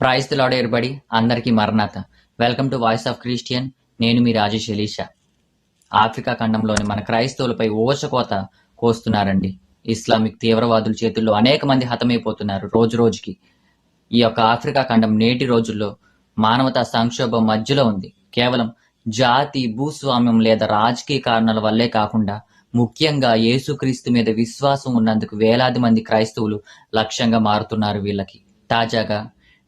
Praise lord everybody అందరికీ మరణాత. Welcome to voice of Christian నేను మీ రాజేష్ ఎలీషా. ఆఫ్రికా ఖండంలోని మన క్రైస్తవులపై ఓచకోత కోస్తున్నారండి. ఇస్లామిక్ తీవ్రవాదుల చేతుల్లో అనేక మంది హతమైపోతున్నారు రోజు రోజుకి. ఈ యొక్క ఆఫ్రికా ఖండం నేటి రోజుల్లో మానవతా సంక్షోభం మధ్యలో ఉంది. కేవలం జాతి భూస్వామ్యం లేదా రాజకీయ కారణాల వల్లే కాకుండా ముఖ్యంగా యేసుక్రీస్తు మీద విశ్వాసం ఉన్నందుకు వేలాది మంది క్రైస్తవులు లక్ష్యంగా మారుతున్నారు వీళ్ళకి. తాజాగా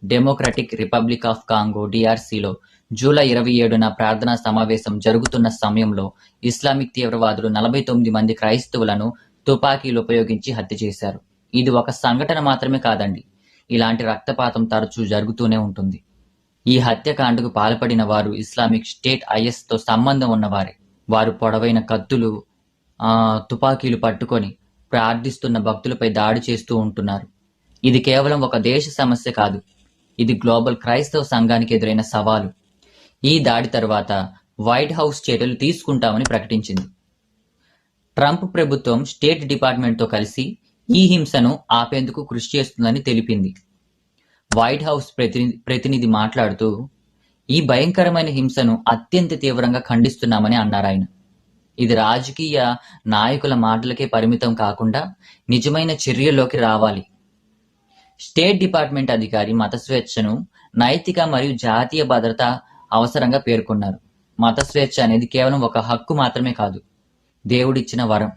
డెమోక్రటిక్ రిపబ్లిక్ ఆఫ్ కాంగో డిఆర్సీలో జూలై ఇరవై ఏడున ప్రార్థనా సమావేశం జరుగుతున్న సమయంలో ఇస్లామిక్ తీవ్రవాదులు నలభై తొమ్మిది మంది క్రైస్తవులను తుపాకీలు ఉపయోగించి హత్య చేశారు. ఇది ఒక సంఘటన మాత్రమే కాదండి. ఇలాంటి రక్తపాతం తరచూ జరుగుతూనే ఉంటుంది. ఈ హత్యకాండకు పాల్పడిన వారు ఇస్లామిక్ స్టేట్ ఐఎస్తో సంబంధం ఉన్నవారే. వారు పొడవైన కత్తులు తుపాకీలు పట్టుకొని ప్రార్థిస్తున్న భక్తులపై దాడి చేస్తూ ఉంటున్నారు. ఇది కేవలం ఒక దేశ సమస్య కాదు. ఇది గ్లోబల్ క్రైస్తవ సంఘానికి ఎదురైన సవాలు. ఈ దాడి తర్వాత వైట్ హౌస్ చర్యలు తీసుకుంటామని ప్రకటించింది. ట్రంప్ ప్రభుత్వం స్టేట్ డిపార్ట్మెంట్తో కలిసి ఈ హింసను ఆపేందుకు కృషి చేస్తుందని తెలిపింది. వైట్ హౌస్ ప్రతినిధి ప్రతినిధి మాట్లాడుతూ ఈ భయంకరమైన హింసను అత్యంత తీవ్రంగా ఖండిస్తున్నామని అన్నారు ఆయన. ఇది రాజకీయ నాయకుల మాటలకే పరిమితం కాకుండా నిజమైన చర్యలోకి రావాలి. స్టేట్ డిపార్ట్మెంట్ అధికారి మత స్వేచ్ఛను నైతిక మరియు జాతీయ భద్రత అవసరంగా పేర్కొన్నారు. మత స్వేచ్ఛ అనేది కేవలం ఒక హక్కు మాత్రమే కాదు దేవుడిచ్చిన వరం.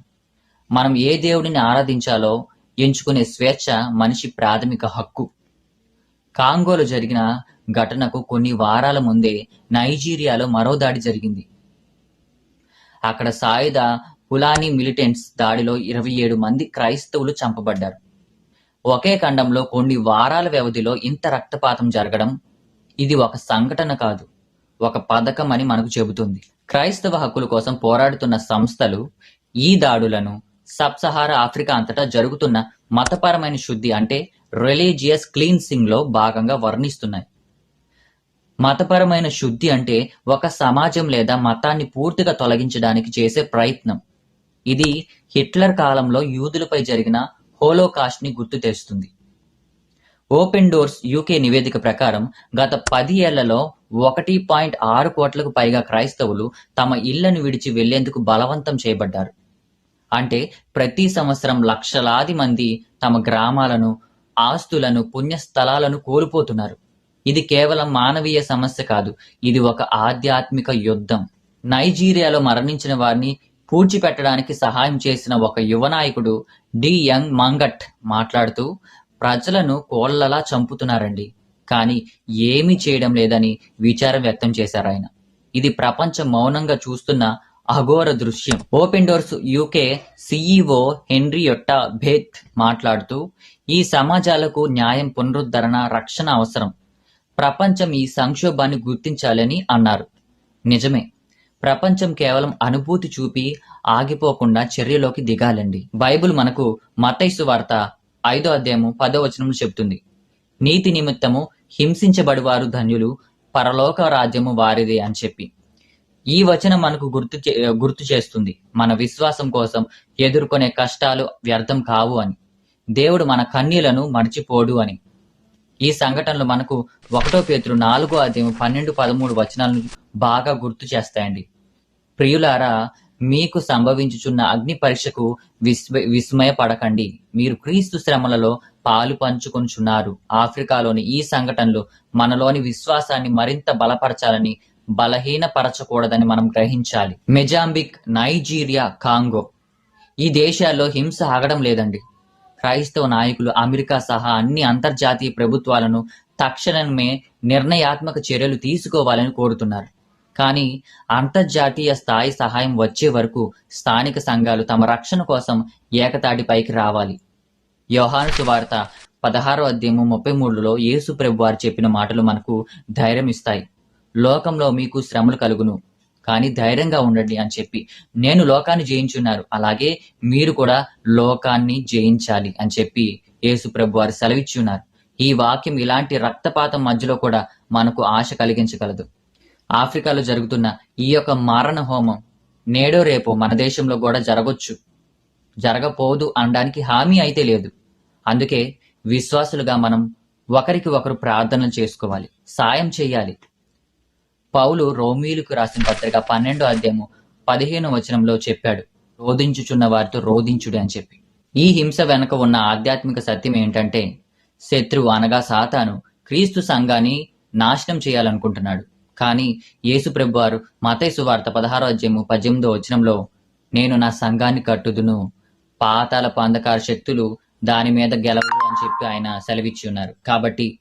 మనం ఏ దేవుడిని ఆరాధించాలో ఎంచుకునే స్వేచ్ఛ మనిషి ప్రాథమిక హక్కు. కాంగోలో జరిగిన ఘటనకు కొన్ని వారాల ముందే నైజీరియాలో మరో దాడి జరిగింది. అక్కడ సాయుధ పులాని మిలిటెంట్స్ దాడిలో ఇరవై ఏడు మంది క్రైస్తవులు చంపబడ్డారు. ఒకే ఖండంలో కొన్ని వారాల వ్యవధిలో ఇంత రక్తపాతం జరగడం ఇది ఒక సంఘటన కాదు ఒక పథకం అని మనకు చెబుతుంది. క్రైస్తవ హక్కుల కోసం పోరాడుతున్న సంస్థలు ఈ దాడులను సబ్ సహారా ఆఫ్రికా అంతటా జరుగుతున్న మతపరమైన శుద్ధి అంటే రిలీజియస్ క్లీన్సింగ్లో భాగంగా వర్ణిస్తున్నాయి. మతపరమైన శుద్ధి అంటే ఒక సమాజం లేదా మతాన్ని పూర్తిగా తొలగించడానికి చేసే ప్రయత్నం. ఇది హిట్లర్ కాలంలో యూదులపై జరిగిన హోలోకాస్ట్ని గుర్తు తెస్తుంది ఓపెన్ డోర్స్ యూకే నివేదిక ప్రకారం గత పది ఏళ్ళలో ఒకటి పాయింట్ ఆరు కోట్లకు పైగా క్రైస్తవులు తమ ఇళ్ళను విడిచి వెళ్ళేందుకు బలవంతం చేయబడ్డారు. అంటే ప్రతి సంవత్సరం లక్షలాది మంది తమ గ్రామాలను ఆస్తులను పుణ్యస్థలాలను కోల్పోతున్నారు. ఇది కేవలం మానవీయ సమస్య కాదు ఇది ఒక ఆధ్యాత్మిక యుద్ధం. నైజీరియాలో మరణించిన వారిని పూడ్చిపెట్టడానికి సహాయం చేసిన ఒక యువ నాయకుడు డి యంగ్ మంగట్ మాట్లాడుతూ ప్రజలను కోళ్ళలా చంపుతున్నారండి కానీ ఏమీ చేయడం లేదని విచారం వ్యక్తం చేశారు ఆయన. ఇది ప్రపంచం మౌనంగా చూస్తున్న అఘోర దృశ్యం. Open doors UK CEO Henrietta Beth మాట్లాడుతూ ఈ సమాజాలకు న్యాయం పునరుద్ధరణ రక్షణ అవసరం. ప్రపంచం ఈ సంక్షోభాన్ని గుర్తించాలని అన్నారు. నిజమే. ప్రపంచం కేవలం అనుభూతి చూపి ఆగిపోకుండా చర్యలోకి దిగాలండి. బైబిల్ మనకు మతైసు వార్త ఐదో అధ్యాయము పదో వచనములు చెప్తుంది నీతి నిమిత్తము హింసించబడివారు ధన్యులు పరలోక రాజ్యము వారిదే అని చెప్పి. ఈ వచనం మనకు గుర్తు చే- గుర్తు చేస్తుంది. మన విశ్వాసం కోసం ఎదుర్కొనే కష్టాలు వ్యర్థం కావు అని. దేవుడు మన కన్నీలను మర్చిపోడు అని. ఈ సంఘటనలు మనకు ఒకటో పేతురు నాలుగో అధ్యాయం పన్నెండు పదమూడు వచనాలను బాగా గుర్తు చేస్తాయండి. ప్రియులారా మీకు సంభవించుచున్న అగ్ని పరీక్షకు విస్మ విస్మయపడకండి. మీరు క్రీస్తు శ్రమలలో పాలు పంచుకొనుచున్నారు. ఆఫ్రికాలోని ఈ సంఘటనలు మనలోని విశ్వాసాన్ని మరింత బలపరచాలని బలహీనపరచకూడదని మనం గ్రహించాలి. Mozambique Nigeria Congo. ఈ దేశాల్లో హింస ఆగడం లేదండి. క్రైస్తవ నాయకులు అమెరికా సహా అన్ని అంతర్జాతీయ ప్రభుత్వాలను తక్షణమే నిర్ణయాత్మక చర్యలు తీసుకోవాలని కోరుతున్నారు. కానీ అంతర్జాతీయ స్థాయి సహాయం వచ్చే వరకు స్థానిక సంఘాలు తమ రక్షణ కోసం ఏకతాటిపైకి రావాలి. యోహాను సువార్త పదహారో అధ్యాయము ముప్పై మూడులో యేసు ప్రభు వారు చెప్పిన మాటలు మనకు ధైర్యం ఇస్తాయి. లోకంలో మీకు శ్రమలు కలుగును కానీ ధైర్యంగా ఉండండి అని చెప్పి నేను లోకాన్ని జయించున్నారు. అలాగే మీరు కూడా లోకాన్ని జయించాలి అని చెప్పి యేసు ప్రభు వారు సెలవిచ్చి ఉన్నారు. ఈ వాక్యం ఇలాంటి రక్తపాతం మధ్యలో కూడా మనకు ఆశ కలిగించగలదు. ఆఫ్రికాలో జరుగుతున్న ఈ యొక్క మారణ హోమం నేడో రేపో మన దేశంలో కూడా జరగొచ్చు. జరగపోదు అనడానికి హామీ అయితే లేదు. అందుకే విశ్వాసులుగా మనం ఒకరికి ఒకరు ప్రార్థనలు చేసుకోవాలి సాయం చేయాలి. పౌలు రోమీలకు రాసిన పత్రిక పన్నెండో అధ్యాయము పదిహేను వచనంలో చెప్పాడు రోధించుచున్న వారితో రోధించుడి అని చెప్పి. ఈ హింస వెనుక ఉన్న ఆధ్యాత్మిక సత్యం ఏంటంటే శత్రువు అనగా సాతాను క్రీస్తు సంఘాన్ని నాశనం చేయాలనుకుంటున్నాడు. కానీ యేసు ప్రభు వారు మతైసు వార్త పదహారో అధ్యయము పద్దెనిమిదో వచనంలో నేను నా సంఘాన్ని కట్టుదును పాతాల పంధకార శక్తులు దాని మీద గెలవు అని చెప్పి ఆయన సెలవిచ్చి ఉన్నారు. కాబట్టి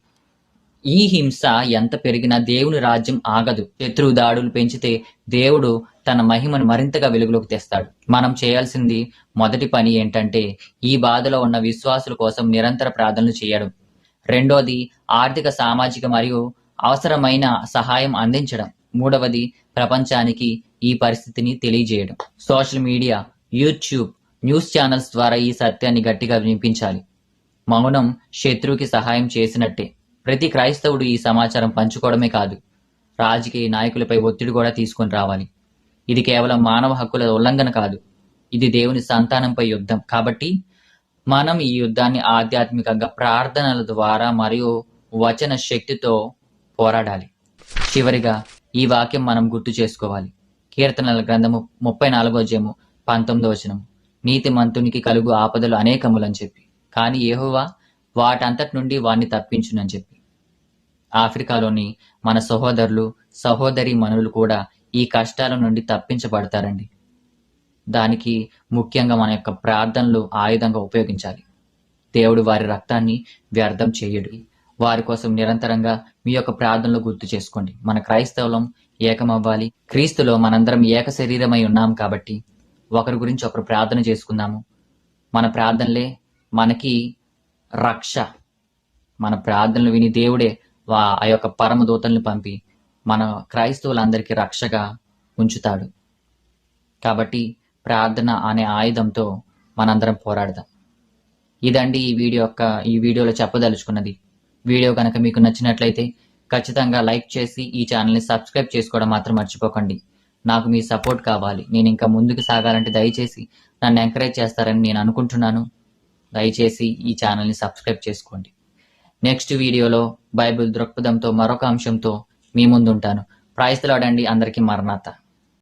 ఈ హింస ఎంత పెరిగినా దేవుని రాజ్యం ఆగదు. శత్రువు దాడులు పెంచితే దేవుడు తన మహిమను మరింతగా వెలుగులోకి తెస్తాడు. మనం చేయాల్సింది మొదటి పని ఏంటంటే ఈ బాధలో ఉన్న విశ్వాసుల కోసం నిరంతర ప్రార్థనలు చేయడం. రెండోది ఆర్థిక సామాజిక మరియు అవసరమైన సహాయం అందించడం. మూడవది ప్రపంచానికి ఈ పరిస్థితిని తెలియజేయడం. Social media YouTube news channels ద్వారా ఈ సత్యాన్ని గట్టిగా వినిపించాలి. మౌనం శత్రువుకి సహాయం చేసినట్టే. ప్రతి క్రైస్తవుడు ఈ సమాచారం పంచుకోవడమే కాదు రాజకీయ నాయకులపై ఒత్తిడి కూడా తీసుకొని రావాలి. ఇది కేవలం మానవ హక్కుల ఉల్లంఘన కాదు ఇది దేవుని సంతానంపై యుద్ధం. కాబట్టి మనం ఈ యుద్ధాన్ని ఆధ్యాత్మికంగా ప్రార్థనల ద్వారా మరియు వచన శక్తితో పోరాడాలి. చివరిగా ఈ వాక్యం మనం గుర్తు చేసుకోవాలి. కీర్తనల గ్రంథము ముప్పై నాలుగో అధ్యాయము పంతొమ్మిదో వచనం నీతిమంతునికి కలుగు ఆపదలు అనేకములని చెప్పి. కానీ ఏహోవా వాటంతటి నుండి వాణ్ణి తప్పించునని చెప్పి. ఆఫ్రికాలోని మన సహోదరులు సహోదరి మనులు కూడా ఈ కష్టాల నుండి తప్పించబడతారండి. దానికి ముఖ్యంగా మన యొక్క ప్రార్థనలు ఆయుధంగా ఉపయోగించాలి. దేవుడు వారి రక్తాన్ని వ్యర్థం చేయడు. వారి కోసం నిరంతరంగా మీ యొక్క ప్రార్థనలు గుర్తు చేసుకోండి. మన క్రైస్తవులం ఏకమవ్వాలి. క్రీస్తులో మనందరం ఏక శరీరమై ఉన్నాం కాబట్టి ఒకరి గురించి ఒకరు ప్రార్థన చేసుకుందాము. మన ప్రార్థనలే మనకి రక్ష. మన ప్రార్థనలు విని దేవుడే వా ఆ యొక్క పరమ దూతల్ని పంపి మన క్రైస్తవులందరికీ రక్షగా ఉంచుతాడు. కాబట్టి ప్రార్థన అనే ఆయుధంతో మనందరం పోరాడదాం. ఇదండి ఈ వీడియో యొక్క ఈ వీడియోలో చెప్పదలుచుకున్నది. వీడియో కనుక మీకు నచ్చినట్లయితే ఖచ్చితంగా లైక్ చేసి ఈ ఛానల్ని సబ్స్క్రైబ్ చేసుకోవడం మాత్రం మర్చిపోకండి. నాకు మీ సపోర్ట్ కావాలి. నేను ఇంకా ముందుకు సాగాలంటే దయచేసి నన్ను ఎంకరేజ్ చేస్తారని నేను అనుకుంటున్నాను. దయచేసి ఈ ఛానల్ని సబ్స్క్రైబ్ చేసుకోండి. నెక్స్ట్ వీడియోలో బైబిల్ దృక్పథంతో మరొక అంశంతో మీ ముందుంటాను. ప్రైస్తలాడండి అందరికీ మరణాత.